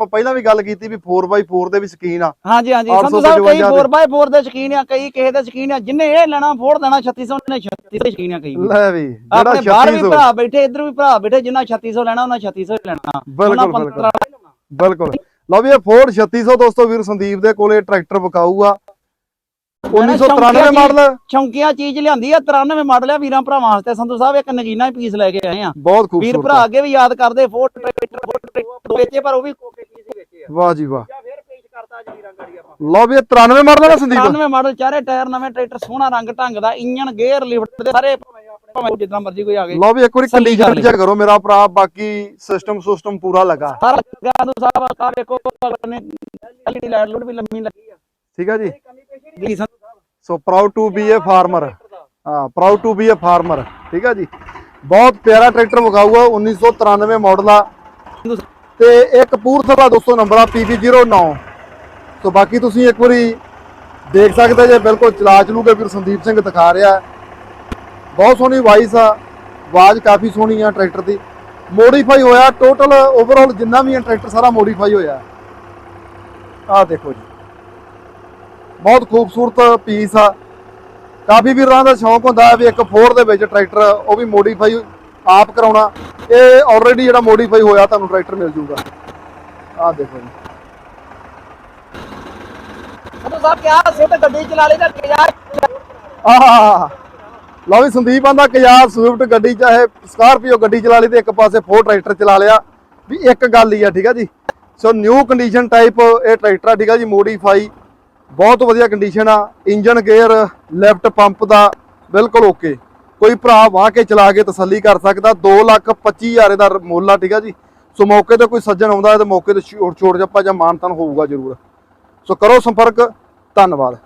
ਆਪਾਂ ਪਹਿਲਾਂ ਵੀ ਗੱਲ ਕੀਤੀ ਵੀ 4x4 ਦੇ ਵੀ ਸਕੀਨ ਆ। ਹਾਂਜੀ ਹਾਂਜੀ। 855 ਸੰਧੂ ਸਾਹਿਬ ਕਈ ਦੇ। 4x4 ਦੇ ਸ਼ਕੀਨ ਆ ਕਈ ਕਿਸੇ ਦੇ ਸ਼ਕੀਨ ਆ। ਜਿੰਨੇ ਇਹ ਲੈਣਾ ਫੋੜ ਦੇਣਾ 3600 ਨੇ 3600 ਦੇ ਸ਼ਕੀਨ ਆ ਕਈ। ਲੈ ਵੀ ਜਿਹੜਾ ਆਪਣੇ ਬਾਹਰ ਵੀ 3600 ਭਰਾ ਬੈਠੇ ਇੱਧਰ ਵੀ ਭਰਾ ਬੈਠੇ ਜਿੰਨਾ 3600 ਲੈਣਾ ਉਹਨਾਂ 3600 ਹੀ ਲੈਣਾ। ਬਿਲਕੁਲ, ਉਹਨਾਂ 15 ਬਿਲਕੁਲ। ਲਓ ਵੀ ਇਹ ਫੋਰਡ 3600 ਦੋਸਤੋ ਵੀਰ ਸੰਦੀਪ ਦੇ ਕੋਲੇ ਟਰੈਕਟਰ ਵਿਕਾਊ ਆ 1993 ਮਾਡਲ। ਚੌਂਕੀਆਂ ਚੀਜ਼ ਲਿਆਂਦੀ ਆ 93 ਮਾਡਲ ਆ ਵੀਰਾਂ ਭਰਾਵਾਂ ਵਾਸਤੇ। ਸੰਧੂ ਸਾਹਿਬ ਇੱਕ ਨਗੀਨਾ ਹੀ ਪੀਸ ਲੈ ਕੇ ਆਏ ਆ। ਬਹੁਤ ਵੀਰ ਖੂਬਸੂਰਤ ਭਰਾ ਆ। ਅੱਗੇ ਵੀ ਯਾਦ ਕਰਦੇ ਫੋਰਟ ਟਰੈਕਟਰ ਫੋਰਟ ਟਰੈਕਟਰ ਵੇਚੇ ਪਰ ਉਹ ਵੀ ਵਾਹ ਜੀ ਵਾਹ। ਜਾਂ ਫੇਰ ਪੇਸ਼ ਕਰਤਾ ਜੀ ਵੀਰਾਂ ਗਾੜੀ ਆਪਾਂ। ਲਓ ਵੀ ਇਹ 93 ਮਾਡਲ ਦਾ ਸੰਦੀਪ। 93 ਮਾਡਲ ਚਾਰੇ ਟਾਇਰ ਨਵੇਂ ਟਰੈਕਟਰ ਸੋਹਣਾ ਰੰਗ ਢੰਗ ਦਾ ਇੰਜਨ ਗੇਅਰ ਲਿਫਟ ਦੇ ਸਾਰੇ ਭਾਵੇਂ ਜਿੱਦਾਂ ਮਰਜ਼ੀ ਕੋਈ ਆਵੇ ਲਓ ਵੀ ਇੱਕ ਵਾਰੀ ਕੰਡੀਸ਼ਨ ਚੈੱਕ ਕਰੋ ਮੇਰਾ ਭਰਾ ਬਾਕੀ ਸਿਸਟਮ ਸਿਸਟਮ ਪੂਰਾ ਲੱਗਾ। ਸਾਰਾ ਗਾਦੂ ਸਾਹਿਬ ਆ ਵੇਖੋ ਨੇ ਐਲਈਡੀ ਲਾਈਟ ਲੂਟ ਵੀ ਲੰਮੀ ਲੱਗੀ ਆ। ਠੀਕ ਆ ਜੀ? So proud to be a farmer ਹਾਂ proud to be a farmer ਠੀਕ ਆ ਜੀ? ਬਹੁਤ ਪਿਆਰਾ ਟਰੈਕਟਰ ਵਿਕਾਊਗਾ 1993 ਮਾਡਲ ਆ। ਤੇ ਇਹ ਕਪੂਰਥਲਾ 200 ਨੰਬਰ ਆ PB09 ਸੋ ਬਾਕੀ ਤੁਸੀਂ ਇੱਕ ਵਾਰੀ ਦੇਖ ਸਕਦੇ ਜੇ ਬਿਲਕੁਲ ਚਲਾ ਚਲੂ ਕੇ ਵੀਰ ਸੰਦੀਪ ਸਿੰਘ ਦਿਖਾ ਰਿਹਾ। ਬਹੁਤ ਸੋਹਣੀ ਵਾਈਸ ਆ, ਆਵਾਜ਼ ਕਾਫੀ ਸੋਹਣੀ ਆ ਟਰੈਕਟਰ ਦੀ। ਮੋਡੀਫਾਈ ਹੋਇਆ ਟੋਟਲ ਓਵਰਆਲ ਜਿੰਨਾ ਵੀ ਹੈ ਟਰੈਕਟਰ ਸਾਰਾ ਮੋਡੀਫਾਈ ਹੋਇਆ। ਆਹ ਦੇਖੋ ਜੀ। ਬਹੁਤ ਖੂਬਸੂਰਤ ਪੀਸ ਆ। ਕਾਫੀ ਵੀਰਾਂ ਦਾ ਸ਼ੌਂਕ ਹੁੰਦਾ ਵੀ ਇੱਕ ਫੋਰ ਦੇ ਵਿੱਚ ਟਰੈਕਟਰ ਉਹ ਵੀ ਮੋਡੀਫਾਈ ਆਪ ਕਰਾਉਣਾ। ਇਹ ਆਲਰੇਡੀ ਜਿਹੜਾ ਮੋਡੀਫਾਈ ਹੋਇਆ ਤੁਹਾਨੂੰ ਟਰੈਕਟਰ ਮਿਲ ਜੂਗਾ। ਆਹ ਦੇਖੋ ਜੀ। ਸੰਧੂ ਸਾਹਿਬ ਕਿਹਾ ਸਿੱਧ ਗੱਡੀ ਚਲਾ ਲਈ ਤਾਂ ਕਿਹਾ ਆਹ ਲਓ ਵੀ ਸੰਦੀਪ ਆਂਦਾ ਕਿ ਯਾਰ ਸਵਿਫਟ ਗੱਡੀ ਚਾਹੇ ਸਕਾਰਪੀਓ ਗੱਡੀ ਚਲਾ ਲਈ ਤੇ ਇੱਕ ਪਾਸੇ ਫੋਰ ਟਰੈਕਟਰ ਚਲਾ ਲਿਆ। ਵੀ ਇੱਕ ਗੱਲ ਹੀ ਆ ਠੀਕ ਆ ਜੀ। ਸੋ ਨਿਊ ਕੰਡੀਸ਼ਨ ਟਾਈਪ ਇਹ ਟਰੈਕਟਰ ਆ ਠੀਕ ਆ ਜੀ ਮੋਡੀਫਾਈ ਬਹੁਤ ਵਧੀਆ ਕੰਡੀਸ਼ਨ ਆ। ਇੰਜਨ ਗੇਅਰ ਲੈਫਟ ਪੰਪ ਦਾ ਬਿਲਕੁਲ ਓਕੇ ਕੋਈ ਭਰਾ ਵਾਹ ਕੇ ਚਲਾ ਕੇ ਤਸੱਲੀ ਕਰ ਸਕਦਾ। 2 ਲੱਖ 25 ਹਜ਼ਾਰ ਦਾ ਮੁੱਲ ਆ, ਠੀਕ ਆ ਜੀ। ਸੋ ਮੌਕੇ ਤੇ ਕੋਈ ਸੱਜਣ ਆਉਂਦਾ ਤੇ ਮੌਕੇ ਤੇ ਛੋਟ ਛੋਟ ਜੱਪਾ ਜਾਂ ਮਾਨਤਨ ਹੋਊਗਾ ਜ਼ਰੂਰ। ਸੋ ਕਰੋ ਸੰਪਰਕ। ਧੰਨਵਾਦ।